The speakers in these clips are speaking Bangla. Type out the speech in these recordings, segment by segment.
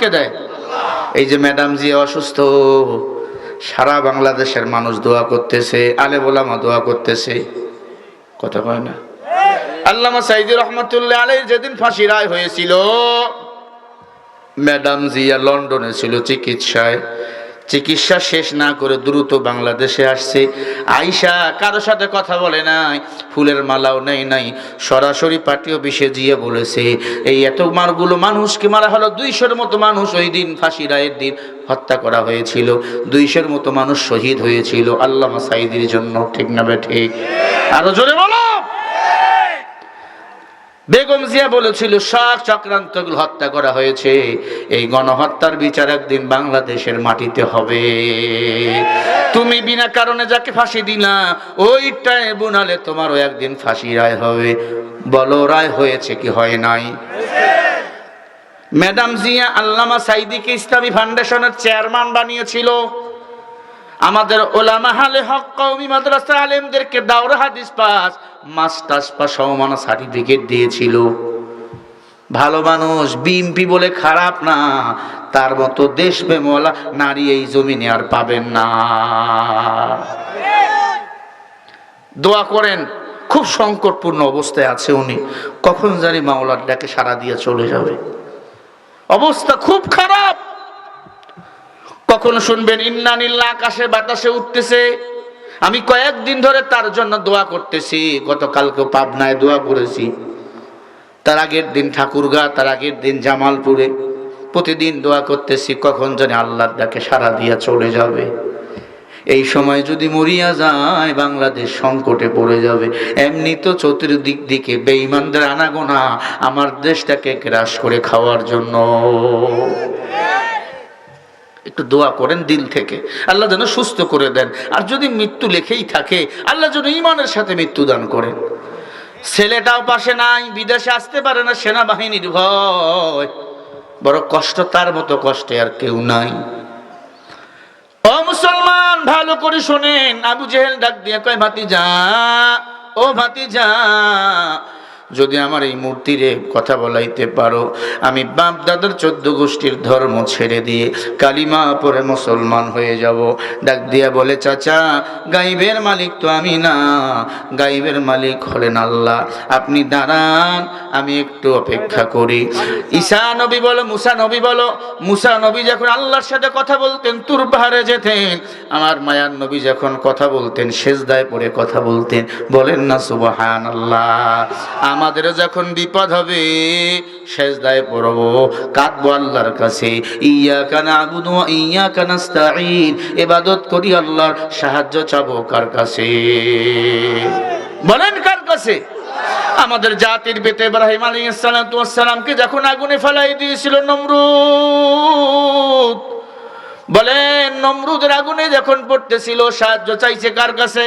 কে দেয়? এই যে ম্যাডাম জি অসুস্থ, সারা বাংলাদেশের মানুষ দোয়া করতেছে আলে বোলামা দোয়া করতেছে। কথা কয় না? আল্লামা সাইদুর রহমতুল্লাহ আলাই যেদিন ফাঁসি রায় হয়েছিল, ম্যাডাম জিয়া লন্ডনে ছিল চিকিৎসায়। চিকিৎসা শেষ না করে দ্রুত বাংলাদেশে আসছে। আইসা কারোর সাথে কথা বলে নাই, ফুলের মালাও নেই নাই। সরাসরি পার্টি অফিসে জিয়া বলেছে, এই এত মারগুলো মানুষকে মারা হলো, দুইশোর মতো মানুষ ওই দিন ফাঁসি রায়ের দিন হত্যা করা হয়েছিল। দুইশোর মতো মানুষ শহীদ হয়েছিল। আল্লামা সাইদির জন্য, ঠিক না ঠিক? আরও জোরে বলো! বেগম জিয়া বলেছিল সব চক্রান্তগুলো হত্যা করা হয়েছে। এই গণহত্যার বিচার একদিন বাংলাদেশের মাটিতে হবে। তুমি বিনা কারণে যাকে ফাঁসি দিলা ওইটাই বুনালে তোমারও একদিন ফাঁসি রায় হবে। বলো, রায় হয়েছে কি হয় নাই? ম্যাডাম জিয়া আল্লামা সাইদিকে ইসলামী ফাউন্ডেশনের চেয়ারম্যান বানিয়েছিল। আমাদের ওলামা হালে হক কওমি মাদ্রাসা আলেমদেরকে দাওরা হাদিস পাস, মাস্টার্স পাস সমানা সার্টিফিকেট দিয়েছিল। ভালো মানুষ, বিএমপি বলে খারাপ না, তার মতো দেশ বেমলা নারী এই জমিনে আর পাবেন না। দোয়া করেন, খুব সংকটপূর্ণ অবস্থায় আছে উনি। কখন জানি মাওলার ডাকে সারা দিয়ে চলে যাবে। অবস্থা খুব খারাপ। কখন শুনবেন ইন্নানিল্লা আকাশে বাতাসে উঠতেছে। আমি কয়েকদিন ধরে তার জন্য দোয়া করতেছি। গতকালকে পাবনায় দোয়া করেছি। তার আগের দিন ঠাকুরগা, তার আগের দিন জামালপুরে। প্রতিদিন দোয়া করতেছি, কখন জানি আল্লাহর ডাকে সারা দিয়া চলে যাবে। এই সময় যদি মরিয়া যায়, বাংলাদেশ সংকটে পড়ে যাবে। এমনি তো চতুর্দিক দিকে বেঈমানদের আনাগোনা, আমার দেশটাকে গ্রাস করে খাওয়ার জন্য। একটু দোয়া করেন দিল থেকে। আল্লাহ যেন সুস্থ করে দেন। আর যদি মৃত্যু লেখেই থাকে, আল্লাহ যেন ইমানের সাথে মৃত্যু দান করেন। ছেলেটাও পাশে নাই, বিদেশে আসতে পারে না, সেনাবাহিনীর ভয়। বড় কষ্ট, তার মতো কষ্টে আর কেউ নাই। ও মুসলমান, ভালো করে শোনেন। আবু জেহেল ডাক দিয়ে কয় ভাতি যা ও ভাতি যা যদি আমার এই মূর্তিরে কথা বলাইতে পারো, আমি বাপ দাদার চোদ্দ গোষ্ঠীর ধর্ম ছেড়ে দিয়ে কালিমা পরে মুসলমান হয়ে যাব। ডাক দিয়া বলে, চাচা, গাইবের মালিক তো আমি না, গাইবের মালিক হলেন আল্লাহ। আপনি দাঁড়ান, আমি একটু অপেক্ষা করি। ঈসা নবী বলো, মুসা নবী বলো, মুসা নবী যখন আল্লাহর সাথে কথা বলতেন, তুর পাহাড়ে যেতেন, আমার মায়ার নবী যখন কথা বলতেন, সেজদায় পড়ে কথা বলতেন, বলেন না সুবহান আল্লাহ আমাদের যখন বিপদ হবে, সেজদায় পড়ব, কাঁদবো আল্লাহর কাছে। ইয়া কানা আবুদু ইয়া কানাস্তাইন এবাদত করি আল্লাহর, সাহায্য চাবো কার কাছে? বলেন কার কাছে? আমাদের জাতির বেতে ইব্রাহিম আলাইহিস সালামকে যখন আগুনে ফেলাই দিয়েছিল নমরুদ, বলেন নমরুদের আগুনে যখন পড়তেছিল, সাহায্য চাইছে কার কাছে?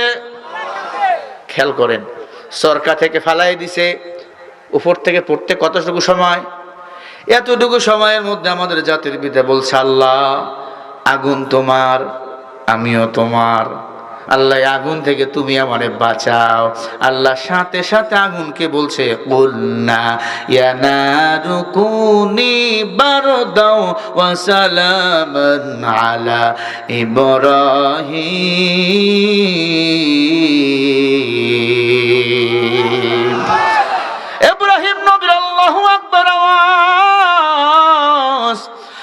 খেয়াল করেন। সরকার থেকে ফালাই দিছে, উপর থেকে পড়তে কতটুকু সময়? এতটুকু সময়ের মধ্যে আমাদের জাতির পিতা বলছে, আল্লাহ, আগুন তোমার, আমিও তোমার। আল্লাহ আগুন থেকে তুমি আমারে বাঁচাও। আল্লাহ সাথে সাথে আগুনকে বলছে কুলনা ইয়ানারু কুনি বারদাও ওয়া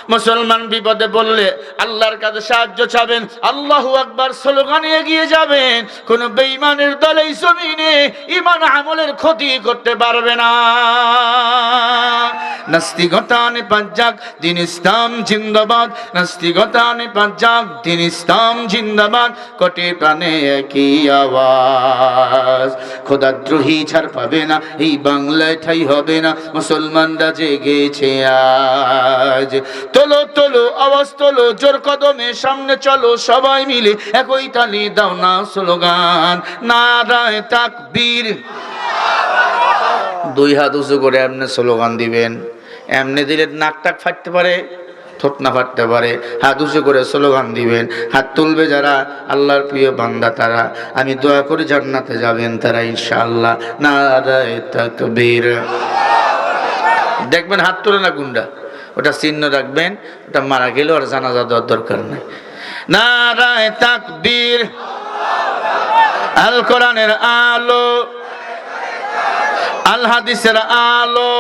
মুসলমান বিপদে বললে আল্লাহর কাছে সাহায্য চাবেন, আল্লাহু আকবার স্লোগানে এগিয়ে যাবেন। কোন বেঈমানের দলে এই জমিনে ইমান আমলের ক্ষতি করতে পারবে না। নাস্তিকতানে পাঞ্জাক দিন ইসলাম জিন্দাবাদ। নাস্তিকতানে পাঞ্জাক দিন ইসলাম জিন্দাবাদ। কোটি প্রাণে একই আওয়াজ। খোদাদ্রোহী ছাড় পাবে না, এই বাংলায় ঠাই হবে না, মুসলমানরা জেগেছে আজ। তোলো তোলো, আওয়াজ তোলো, জোর কদমে সামনে চলো, সবাই মিলে একই তালি দাও না স্লোগান। নারায় তাকবীর। দুই হাত উঁচু করে এমনি স্লোগান দিবেন। এমনি দিলে নাক টাক ফাটতে পারে থতনা ফাটতে পারে। হাত উঁচু করে স্লোগান দিবেন, হাত তুলবে যারা, আল্লাহর প্রিয় বান্দা তারা। আমি দোয়া করে জান্নাতে যাবেন তারা, ইনশাআল্লাহ। নারায় দেখবেন হাত তোলে না গুন্ডা, ওটা চিহ্ন রাখবেন, ওটা মারা গেলেও আর জানাজা দেওয়ার দরকার নেই। নারায় তাকবীর। আল কোরআনের আলো, আল হাদিসের আলো।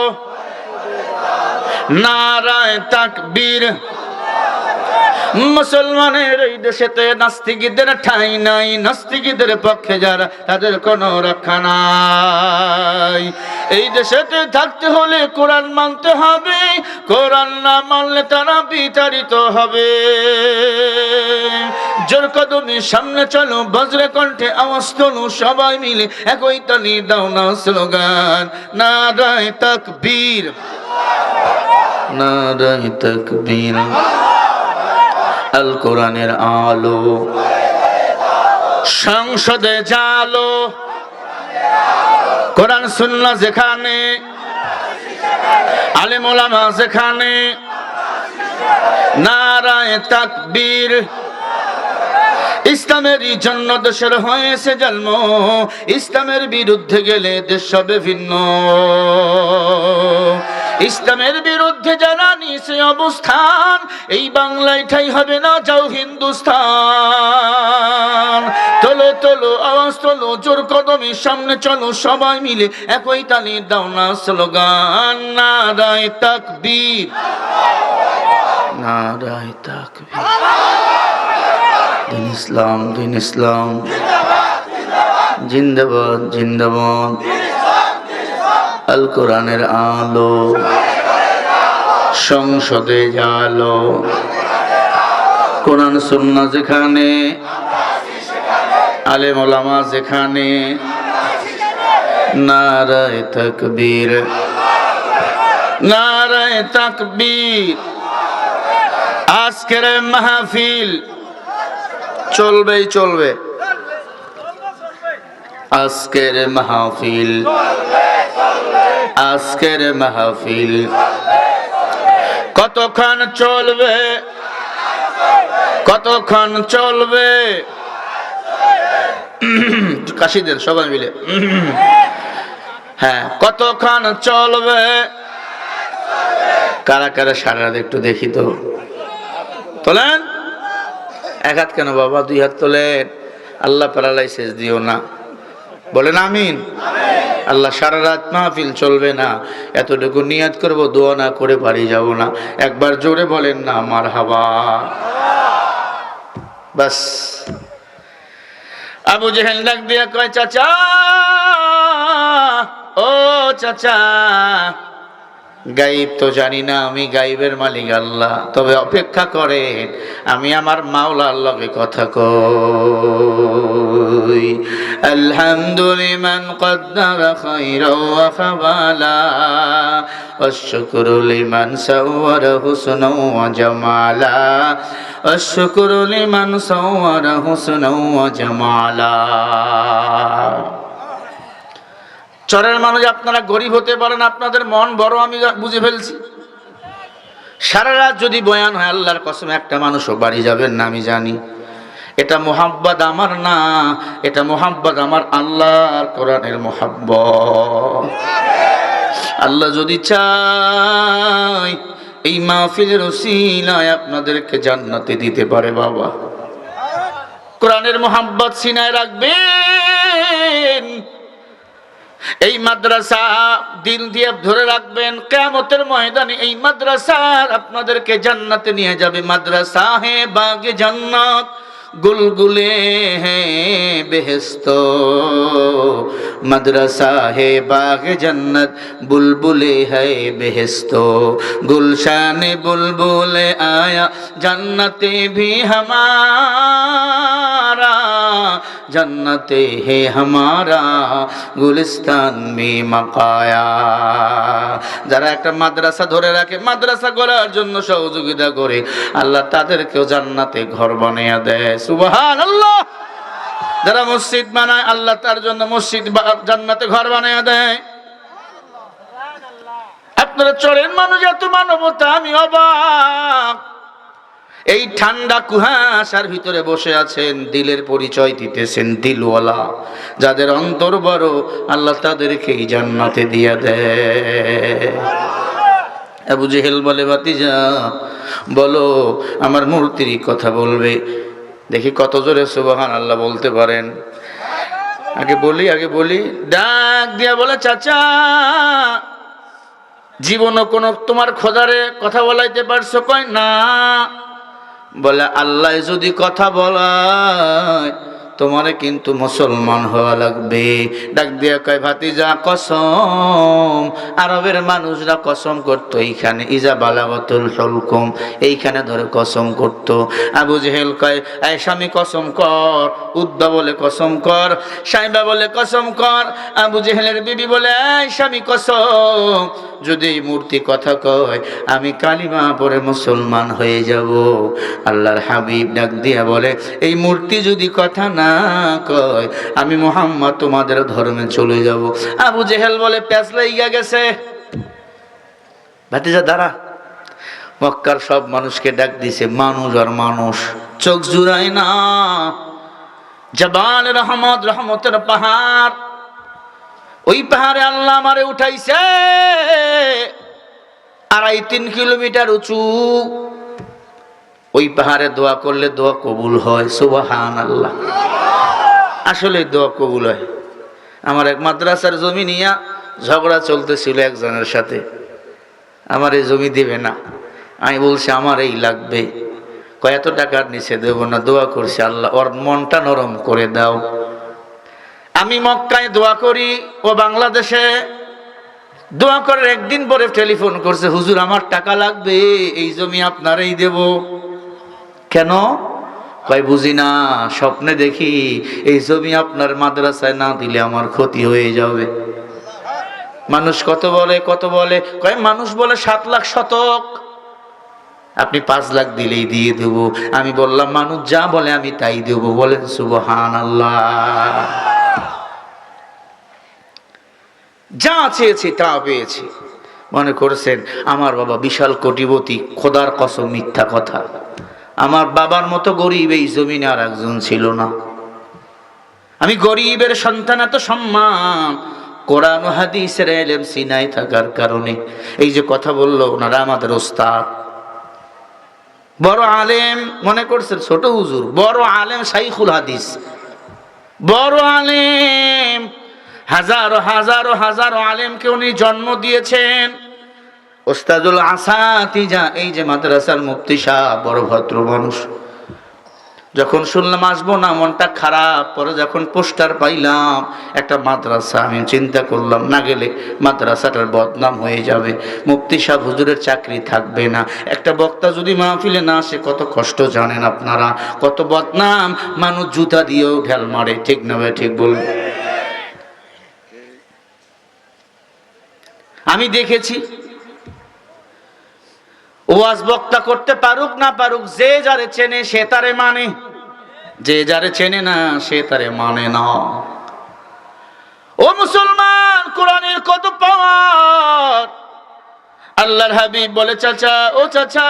নারায় তাকবীর। মুসলমানের এই দেশেতে নাস্তিকদের ঠাঁই নাই, নাস্তিকদের পক্ষে যারা, তাদের কোনো রক্ষা নাই। এই দেশেতে থাকতে হলে কোরআন মানতে হবে, কোরআন না মানলে তারা বিতাড়িত হবে। জোর কদমে সামনে চলো, বজ্রে কণ্ঠে আওয়াজ তোলো, সবাই মিলে একই তালি দাও না স্লোগান, নারায় তাকবীর। নারায় তাকবীর। আল কোরআনের আলো। সংসদে জালো। কোরআন সুন্না যেখানে। যেখানে। নারায় তাকবীর। ইসলামেরই জন্য দেশের হয়েছে জন্ম। ইসলামের বিরুদ্ধে গেলে দেশ হবে ভিন্ন। ইসলামের বিরুদ্ধে যারা নিছে অবস্থান, এই বাংলায় ঠাই হবে না, যাও হিন্দুস্তান। তোলো তোলো, আওয়াজ তোলো, জোর কদমে সামনে চলো, সবাই মিলে একই তালি দাও না স্লোগান। নারায় তাকবীর। নারায় তাকবীর। দিন ইসলাম দিন ইসলাম। জিন্দাবাদ জিন্দাবাদ। আল কোরআনের আলো। সংসদে জালো। কোরআন সুন্না যেখানে, আলেম ওলামা যেখানে, নারায় তাকবীর নারায় তাকবীর। আজকের মাহফিল চলবেই চলবে। আজকের মাহফিল আজকের মাহফিল। কতক্ষণ চলবে? কতক্ষণ চলবে? কাশি দেন সবাই মিলে। হ্যাঁ কতক্ষণ চলবে? কারা কারা সারা রাত একটু দেখি তো। তোলেন? এক হাত কেন বাবা? দুই হাত তোলেন। আল্লাহ প্যারালাইসিস দিও না। বলেন আমিন। আল্লাহ সারা রাত মাহফিল চলবে না। এতটুকু নিয়াত করব, দোয়া না করে বাড়ি যাব না। একবার জোরে বলেন না আমার হাবা বাস। আবু জেহেল ডাক দিয়া কয়, চাচা, ও চাচা গাইব তো জানি না আমি গাইবের মালিক আল্লাহ তবে অপেক্ষা করেন আমি আমার মাওলা আল্লাহকে কথা কই আলহামদুলিমান কদ্দার খাইরা ওয়া খাবালা والشكر لمن صور حسنا وجمالا والشكر لمن صور حسنا وجمالا চরের মানুষ আপনারা গরিব হতে পারেন, আপনাদের মন বড়, আমি বুঝে ফেলছি। সারা রাত যদি বয়ান হয়, আল্লাহর কসম, একটা মানুষও বাড়ি যাবেন না, আমি জানি। এটা মোহাব্বত আমার না, এটা মোহাব্বত আমার আল্লাহর কোরআনের মোহাব্বত। আল্লাহ যদি চাই এই মাহফিলের ওসিলায় আপনাদেরকে জান্নাতে দিতে পারে বাবা। কোরআনের মোহাব্বত সিনায় রাখবেন। এই মাদ্রাসা দিল দিয়ে ধরে রাখবেন কেমতের ময়দানে এই মাদ্রাসার আপনাদেরকে জান্নাতে নিয়ে যাবে মাদ্রাসা হে বাগে জান্নাত গুলগুলে হে বেহেস্ত মাদ্রাসা হে বাগ জন্নত বুলবুলে হে বেহেস্ত গুলশানে বুলবুলে আয়া জন্নতে भी हमारा जन्नते है हमारा গুলিস্তান মে মাকায়া যারা একটা মাদ্রাসা ধরে রাখে মাদ্রাসা করার জন্য সহযোগিতা করে আল্লাহ তাদেরকেও জান্নাতে ঘর বানিয়ে দেয় সুবহান আল্লাহ যারা মসজিদ বানায় আল্লাহ তার জন্য মসজিদ বা- জান্নাতে ঘর বানিয়ে দেয় আপনারা চলেন মানুষ এত মানবতা আমি অবাক এই ঠান্ডা কুহাসার ভিতরে বসে আছেন, দিলের পরিচয় দিতেছেন দিলওয়ালা, যাদের অন্তর বড়, আল্লাহ তাদেরকে এই জান্নাতে দিয়া দেয়। আবু জেহেল বলে বাতিজা বলো, আমার মূর্তির কথা বলবে। দেখি কত জোরে সুবাহান আল্লাহ বলতে পারেন। আগে বলি আগে বলি। ডাক দিয়া বলে, চাচা, জীবনও কোনো তোমার খোদারে কথা বলাইতে পারছ কয়? না। বলে, আল্লাহ যদি কথা বলায়, তোমারে কিন্তু মুসলমান হওয়া লাগবে। ডাক দিয়া কয়, ভাতিজা, কসম, আরবের মানুষরা কসম করতো, এইখানে ইজা বালাগতুল হলকুম, এইখানে ধরে কসম করতো। আবু জেহেল কয় এই স্বামী, কসম কর উদ্বা বলে কসম কর, সাইবা বলে কসম কর। আবু জেহেলের বিবি বলে এই স্বামী, কসম যদি এই মূর্তি কথা কয়, আমি কালিমা পরে মুসলমান হয়ে যাব। আল্লাহর হাবিব ডাক দিয়া বলে, এই মূর্তি যদি কথা না কয়, আমি মোহাম্মদ তোমাদের ধর্মে চলে যাব। আবু জেহেল বলে, প্যাঁচ লাইগা গেছে। ভাতিজা, দাঁড়া। মক্কার সব মানুষকে ডাক দিছে, মানুষ আর মানুষ, চোখ জুড়ায় না। জবান রহমত, রহমতের পাহাড়। ওই পাহাড়ে আল্লাহ আমারে উঠাইছে। আড়াই তিন কিলোমিটার উঁচু। ওই পাহাড়ে দোয়া করলে দোয়া কবুল হয় সুবাহান আল্লাহ আসলে দোয়া কবুল হয়। আমার এক মাদ্রাসার জমি নিয়ে ঝগড়া চলতেছিল একজনের সাথে। আমার এই জমি দেবে না। আমি বলছি আমার এই লাগবে কয়েক টাকার নিচে দেবো না, দোয়া করছি আল্লাহ। ওর মনটা নরম করে দাও। আমি মক্কায় দোয়া করি ও বাংলাদেশে দোয়া করার একদিন পরে টেলিফোন করছে, হুজুর, আমার টাকা লাগবে, এই জমি আপনারই দেব। কেন? কয়, বুঝি না, স্বপ্নে দেখি এই জমি আপনার মাদ্রাসায় না দিলে আমার ক্ষতি হয়ে যাবে। মানুষ কত বলে কত বলে? কয়, মানুষ বলে সাত লাখ শতক। আপনি পাঁচ লাখ দিলেই দিয়ে দেব। আমি বললাম, মানুষ যা বলে আমি তাই দেব। বলেন সুবহান আল্লাহ যা চেয়েছি তা পেয়েছি। মনে করছেন, আমার বাবা বিশাল কোটিপতি, খোদার কসম মিথ্যা কথা। আমার বাবার মতো গরিব এই জমিনে আর একজন ছিল না। আমি গরিবের সন্তান, এত সম্মান। কোরআন হাদিসের এলেম সিনাই থাকার কারণে। এই যে কথা বলল ওনারা আমাদের ওস্তাদ। বড় আলেম, মনে করছেন, ছোট হুজুর। বড় আলেম শাইখুল হাদিস। বড় আলেম হাজারো হাজারো হাজারো আলেমকে উনি জন্ম দিয়েছেন। ওস্তাদুল আসাতিজা এই যে মাদ্রাসার মুফতি শাহ বড় ভদ্র মানুষ। যখন শুনলাম আসব না, মনটা খারাপ, পরে যখন পোস্টার পাইলাম, একটা মাদ্রাসা, আমি চিন্তা করলাম, না গেলে মাদ্রাসাটার বদনাম হয়ে যাবে। মুফতি সাহেব হুজুরের চাকরি থাকবে না। একটা বক্তা যদি মাহফিলে না আসে, কত কষ্ট জানেন আপনারা, কত বদনাম, মানুষ জুতা দিয়েও ঢেল মারে, ঠিক না ঠিক বলুন। আমি দেখেছি। ওয়াজ বক্তা করতে পারুক না পারুক, যে যারে চেনে সে তারে মানে। যে যারে চেনে না, সে তারে মানে না। ও মুসলমান, কোরআনের কত পাওয়ার। আল্লাহর হাবিব বলে, চাচা, ও চাচা,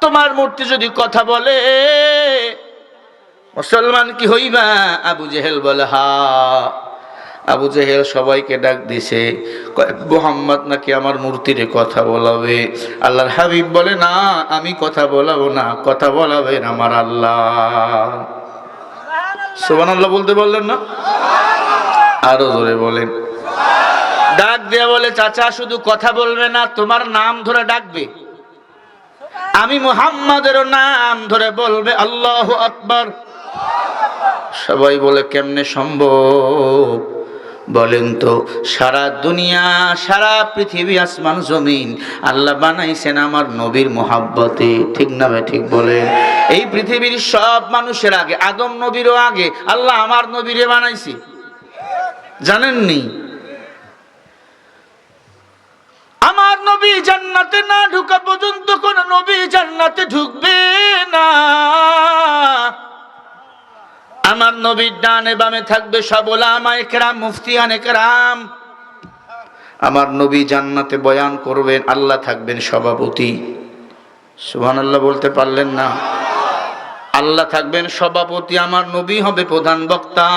তোমার মূর্তি যদি কথা বলে, মুসলমান কি হইবা? আবু জেহেল বলে, হা। আবু জেহেল সবাইকে ডাক দিছে মোহাম্মদ নাকি আমার মূর্তিরে কথা বলাবে? আল্লাহর হাবিব বলে না আমি কথা বলাবো না কথা বলাবেন আমার আল্লাহ। সোবান আল্লাহ বলতে বললেন না? আরও জোরে বলেন। ডাক দিয়ে বলে চাচা শুধু কথা বলবে না তোমার নাম ধরে ডাকবে। আমি মুহাম্মাদেরও নাম ধরে বলবে আল্লাহ আকবার। সবাই বলে কেমনে সম্ভব? বলেন তো, সারা দুনিয়া, সারা পৃথিবী আসমান, জমিন আল্লাহ বানাইছেন আমার নবীর মোহাব্বতে। ঠিক না ভাই, ঠিক বলেন? এই পৃথিবীর সব মানুষের আগে, আদম নবীরও আগে, আল্লাহ আমার নবীরে বানাইছি। জানেননি? আমার নবী জান্নাতে না ঢুকা পর্যন্ত কোন নবী জান্নাতে ঢুকবে না। আমার নবীর ডানে বামে থাকবে সবলা আমায় কেরাম মুফতিয়ানে কেরাম আমার নবী জান্নাতে বয়ান করবেন, আল্লাহ থাকবেন সভাপতি। সুহান আল্লাহ বলতে পারলেন না। আল্লাহ থাকবেন সভাপতি, আমার নবী হবে প্রধান বক্তা।